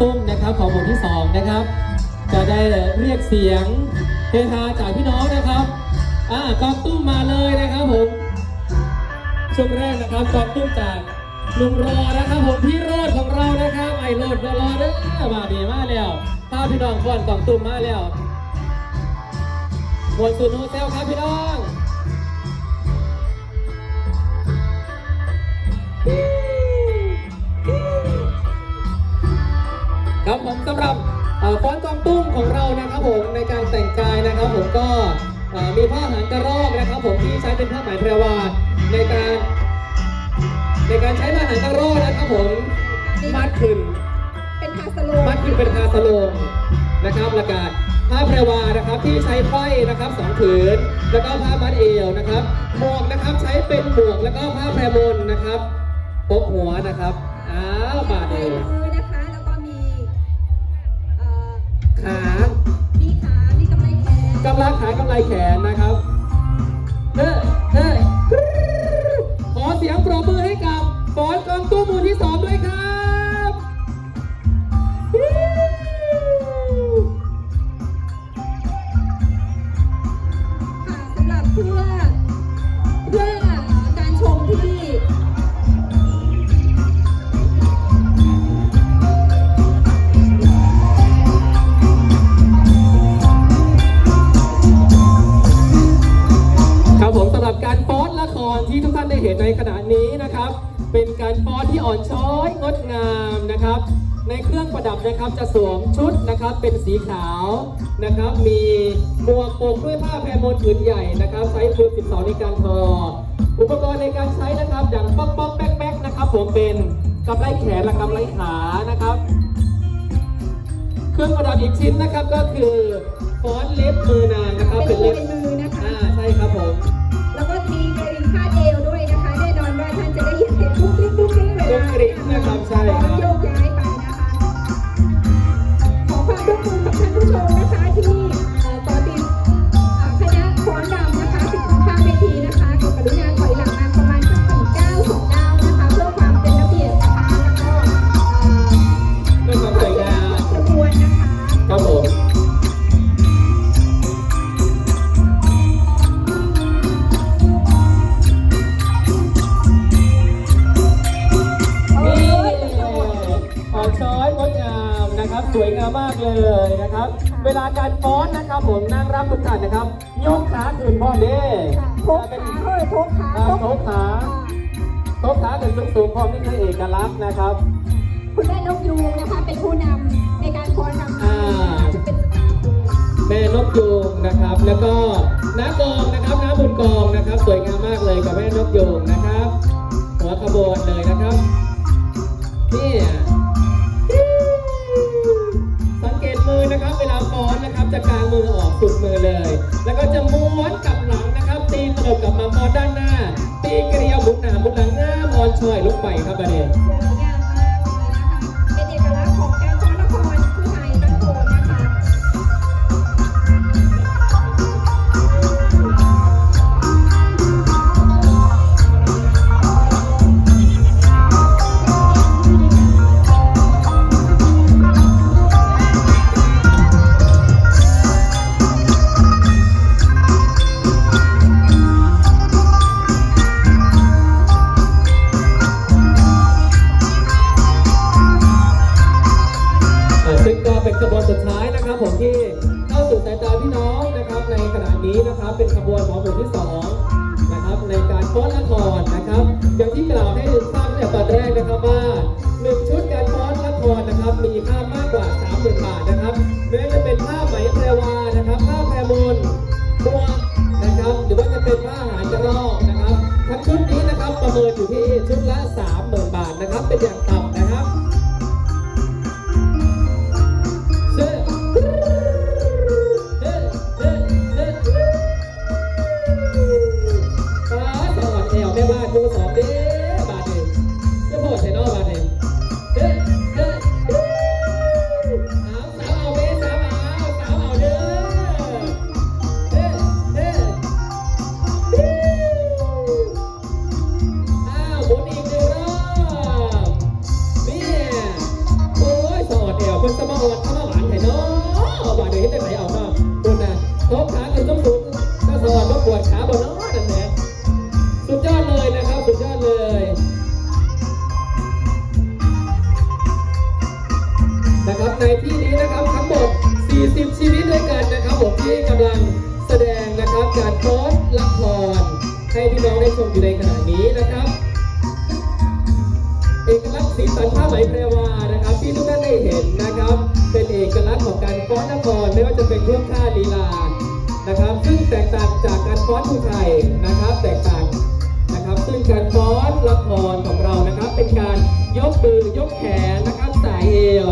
ตุ้มนะครับของหมู่ที่สองนะครับ จะได้เรียกเสียงเฮฮาจากพี่น้องนะครับอ่ากองตุ้มมาเลยนะครับผมช่วงแรกนะครับกองตุ้มจากลุงรอนะครับผมพี่โรดของเรานะครับไอโรดรอรอเด้อมาดีมากแล้วพาพี่น้องฟ้อนกองตุ้มมาแล้วมวนซูนโฮเซลครับพี่น้อง ก็เอ่อมีผ้าหางกระรอกนะครับ ผมที่ใช้เป็นผ้าไหมแพรวาในการในการใช้ผ้าหางกระรอกนะครับผมมัดขึ้นเป็นคาสโลมัดขึ้นเป็นคาสโลงนะครับแล้วก็ผ้าแพรวานะครับที่ใช้ไฟนะครับสองผืนแล้วก็ผ้ามัดเอวนะครับหมวกนะครับใช้เป็นหมวกแล้วก็ผ้าแพรมนนะครับปกหัวนะครับอ้าวบาดใส่เอวมือนะคะแล้วก็มีเอ่อขา กำลังขายกำไรแขนนะครับ งดงามนะครับ ในเครื่องประดับนะครับจะสวมชุดนะครับเป็นสีขาวนะครับ มีหมวกปกด้วยผ้าแพรมนผืนใหญ่นะครับใช้ฟืน12ในการทอ อุปกรณ์ในการใช้นะครับอย่างป๊อกป๊อกแป๊กแป๊กนะครับ ผมเป็นกำไลแขนและกำไลขานะครับ เครื่องประดับอีกชิ้นนะครับก็คือฟ้อนเล็บมือนางนะครับเป็เป็นนมืเล็อบเป็นมือนะคะอ่าใช่ครับผม ปทุกคลิ สวยงามมากเลยนะครับ เวลาการฟ้อนนะครับผมนั่งรับทุกท่านนะครับยกขาขึ้นพ่อเด้ค่ะโพกขาเฮ้ยโพกขาอ่าโพโต๊ะกขาโต๊ะขาขึ้นสูงๆพร้อมนี่คือเอกลักษณ์นะครับ คุณแม่นกยูงนะคะเป็นผู้นำในการฟ้อนรำอ่าจะเป็นสตาร์ฟูแม่นกยูงนะครับ แล้วก็น้ากองนะครับน้าบุญกองนะครับ สวยงามมากเลยกับแม่นกยูงนะครับ หัวขบวนเลยนะครับ นะครับผมที่เข้าสู่สายตาพี่น้องนะครับในขณะนี้นะครับเป็นขบวนของหมู่ที่สองนะครับในการฟ้อนละครนะครับอย่างที่กล่าวให้ทราบตั้งแต่ตอนแรกนะครับว่าหนึ่งชุดการฟ้อนละครนะครับมีค่ามากกว่า30,000บาทนะครับไม่ว่าจะเป็นผ้าไหมแพรวานะครับผ้าแพรมนบัวนะครับหรือว่าจะเป็นผ้าหางกระรอกนะครับทั้งชุดนี้นะครับประเมินอยู่ที่ชุดละ3 ในที่นี้นะครับทั้งหมด 40 ชีวิตด้วยกันนะครับผมที่กำลังแสดงนะครับการโพสต์ละครให้พี่น้องได้ชมอยู่ในขณะนี้นะครับเอกลักษณ์สีสันผ้าไหมแพรวานะครับ ที่ทุกท่านได้เห็นนะครับ เป็นเอกลักษณ์ของการฟ้อนนครไม่ว่าจะเป็นท่วงท่าลีลานะครับ ซึ่งแตกต่างจากการฟ้อนผู้ไทยนะครับ แตกต่างนะครับ ซึ่งการฟ้อนละครของเรานะครับ เป็นการยกมือยกแขนนะครับสายเอว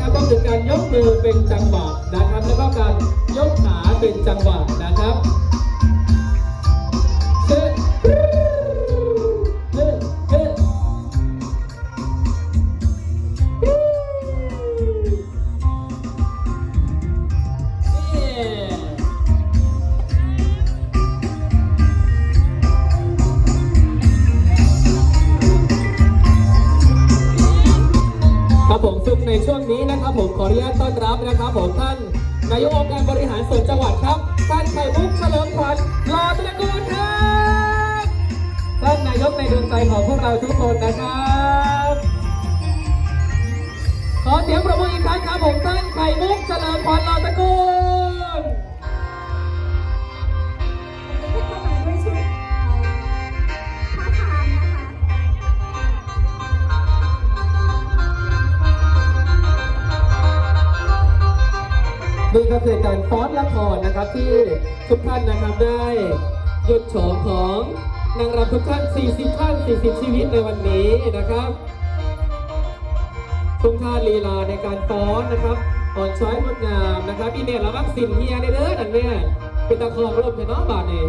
นะครับก็คือการยกมือเป็นจังหวะนะครับ แล้วก็การยกขาเป็นจังหวะนะครับ ผมซุปในช่วงนี้นะครับ ผมขออนุญาตต้อนรับนะครับผมท่านนายกองค์การบริหารส่วนจังหวัดครับ ท่านไข่มุกเฉลิมขวัญรอตะกูลครับท่านนายกในดวงใจของพวกเราทุกคนนะครับขอเสียงประมืออีกครั้งครับผมท่านไข่มุกเฉลิมขวัญรอตะ นะครับที่ทุกท่านนะครับได้หยุดโฉมของนางรำทุกท่าน 40 ท่าน 40 ชีวิตในวันนี้นะครับทุกท่าลีลาในการฟ้อนนะครับอ่อนช้อยงดงามนะครับอีเนี่ยระวักสินเฮียในเด้อนั่นเนี่ยเป็นตะคองร่มในน้องบาทนี่